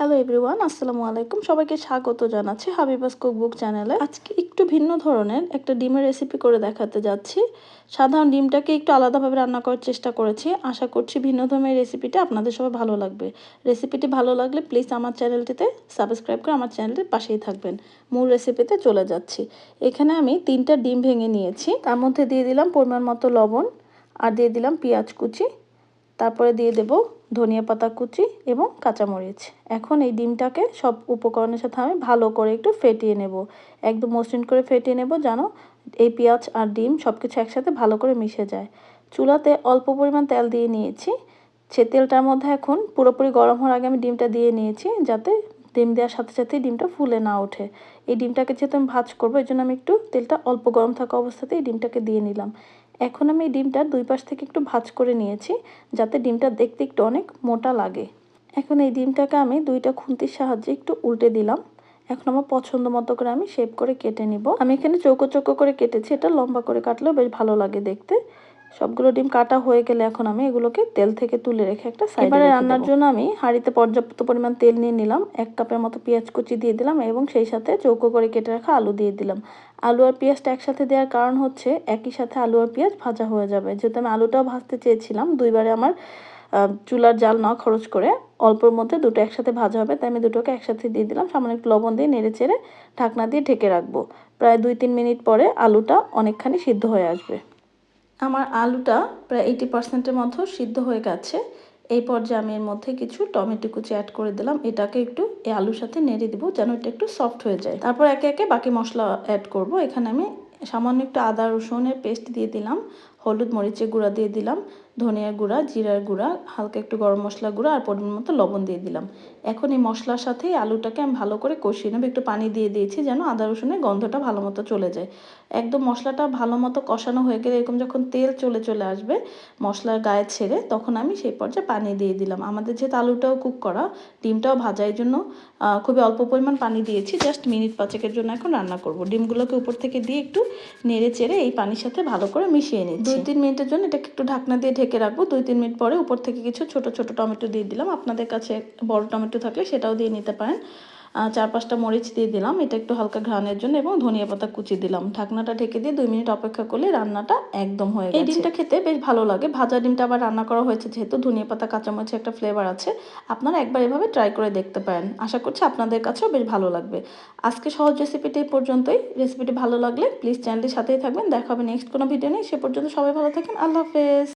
Hello everyone আসসালামু আলাইকুম সবাইকে স্বাগত জানাচ্ছি হাবিবাস কুকবুক চ্যানেলে। আজকে একটু ভিন্ন ধরনের একটা ডিমের রেসিপি করে দেখাতে যাচ্ছি। সাধারণ ডিমটাকে একটু আলাদাভাবে রান্না করার চেষ্টা করেছি। আশা করছি ভিন্ন ধরনের রেসিপিটা আপনাদের সবাই ভালো লাগবে। রেসিপিটি ভালো লাগলে প্লিজ আমার চ্যানেলটিতে সাবস্ক্রাইব করে আমার চ্যানেলটির পাশেই থাকবেন। মূল রেসিপিতে চলে যাচ্ছি। এখানে আমি তিনটা ডিম ভেঙে নিয়েছি। তার মধ্যে দিয়ে দিলাম পরিমাণ মতো লবণ আর দিয়ে দিলাম পেঁয়াজ কুচি। তারপরে দিয়ে দেব ধনিয়া পাতা কুচি এবং কাঁচামরিচ। এখন এই ডিমটাকে সব উপকরণের সাথে আমি ভালো করে একটু ফেটিয়ে নেব। একদম মসৃণ করে ফেটিয়ে নেব যেন এই পেঁয়াজ আর ডিম সব কিছু একসাথে ভালো করে মিশে যায়। চুলাতে অল্প পরিমাণ তেল দিয়ে নিয়েছি। সে তেলটার মধ্যে এখন পুরোপুরি গরম হওয়ার আগে আমি ডিমটা দিয়ে নিয়েছি যাতে ডিম দেওয়ার সাথে সাথে ডিমটা ফুলে না ওঠে। এই ডিমটাকে যেহেতু আমি ভাজ করব এই জন্য আমি একটু তেলটা অল্প গরম থাকা অবস্থাতেই ডিমটাকে দিয়ে নিলাম। এখন আমি ডিমটা দুই পাশ থেকে একটু ভাজ করে নিয়েছি, যাতে ডিমটা দেখতে একটু অনেক মোটা লাগে। এখন এই ডিমটাকে আমি দুইটা খুন্তির সাহায্যে একটু উল্টে দিলাম। এখন আমার পছন্দ মতো করে আমি শেপ করে কেটে নিব। আমি এখানে চৌকো চৌকো করে কেটেছি, এটা লম্বা করে কাটলেও বেশ ভালো লাগে দেখতে। সবগুলো ডিম কাটা হয়ে গেলে এখন আমি এগুলোকে তেল থেকে তুলে রেখে একটা এবারে রান্নার জন্য আমি হাঁড়িতে পর্যাপ্ত পরিমাণ তেল নিয়ে নিলাম এক কাপের মতো পেঁয়াজ কুচি দিয়ে দিলাম এবং সেই সাথে চৌকো করে কেটে রাখা আলু দিয়ে দিলাম। আলু আর পেঁয়াজটা একসাথে দেওয়ার কারণ হচ্ছে একই সাথে আলু আর পেঁয়াজ ভাজা হয়ে যাবে। যেহেতু আমি আলুটাও ভাজতে চেয়েছিলাম দুইবারে আমার চুলার জাল না খরচ করে অল্পর মধ্যে দুটো একসাথে ভাজা হবে তাই আমি দুটোকে একসাথে দিয়ে দিলাম। সামান্য একটু লবণ দিয়ে নেড়ে চেড়ে ঢাকনা দিয়ে ঢেকে রাখব। প্রায় দুই তিন মিনিট পরে আলুটা অনেকখানি সিদ্ধ হয়ে আসবে। আমার আলুটা প্রায় এইটি পার্সেন্টের মতো সিদ্ধ হয়ে গেছে। এই পর্যায়ে আমি এর মধ্যে কিছু টমেটো কুচি অ্যাড করে দিলাম। এটাকে একটু এই আলুর সাথে নেড়ে দিব যেন এটা একটু সফট হয়ে যায়। তারপর একে একে বাকি মশলা অ্যাড করব। এখানে আমি সামান্য একটু আদা রসুনের পেস্ট দিয়ে দিলাম, হলুদ মরিচের গুঁড়া দিয়ে দিলাম। ধনিয়ার গুঁড়া, জিরার গুঁড়া, হালকা একটু গরম মশলা গুঁড়া আর পরিমাণ মতো লবণ দিয়ে দিলাম। এখন এই মশলার সাথে আলুটাকে আমি ভালো করে কষিয়ে নেব। একটু পানি দিয়ে দিয়েছি যেন আদা রসুনের গন্ধটা ভালো মতো চলে যায়। একদম মশলাটা ভালো মতো কষানো হয়ে গেলে এরকম যখন তেল চলে চলে আসবে মশলার গায়ে ছেড়ে, তখন আমি সেই পর্যায়ে পানি দিয়ে দিলাম। আমাদের যেহেতু আলুটাও কুক করা, ডিমটাও ভাজা জন্য খুবই অল্প পরিমাণ পানি দিয়েছি। জাস্ট মিনিট পাঁচেকের জন্য এখন রান্না করব। ডিমগুলোকে উপর থেকে দিয়ে একটু নেড়ে চেড়ে এই পানির সাথে ভালো করে মিশিয়ে নিচ্ছি। দুই তিন মিনিটের জন্য এটাকে একটু ঢাকনা দিয়ে ঢেকে রাখব দুই তিন মিনিট পরে উপর থেকে কিছু ছোট ছোট টমেটো দিয়ে দিলাম। আপনাদের কাছে বড় টমেটো থাকলে সেটাও দিয়ে নিতে পারেন। চার পাঁচটা মরিচ দিয়ে দিলাম এটা একটু হালকা ঘ্রাণের জন্য এবং ধনিয়া পাতা কুচি দিলাম। ঢাকনাটা ঢেকে দিয়ে দুই মিনিট অপেক্ষা করলে রান্নাটা একদম হয়ে এই ডিমটা খেতে বেশ ভালো লাগে। ভাজা ডিমটা আবার রান্না করা হয়েছে যেহেতু ধনিয়া পাতা কাঁচামরিচের একটা ফ্লেভার আছে। আপনারা একবার এভাবে ট্রাই করে দেখতে পারেন। আশা করছি আপনাদের কাছেও বেশ ভালো লাগবে। আজকে সহজ রেসিপিটি এই পর্যন্তই। রেসিপিটি ভালো লাগলে প্লিজ চ্যানেলটির সাথেই থাকবেন। দেখা হবে নেক্সট কোনো ভিডিও নেই সে পর্যন্ত সবাই ভালো থাকেন। আল্লাহ হাফেজ।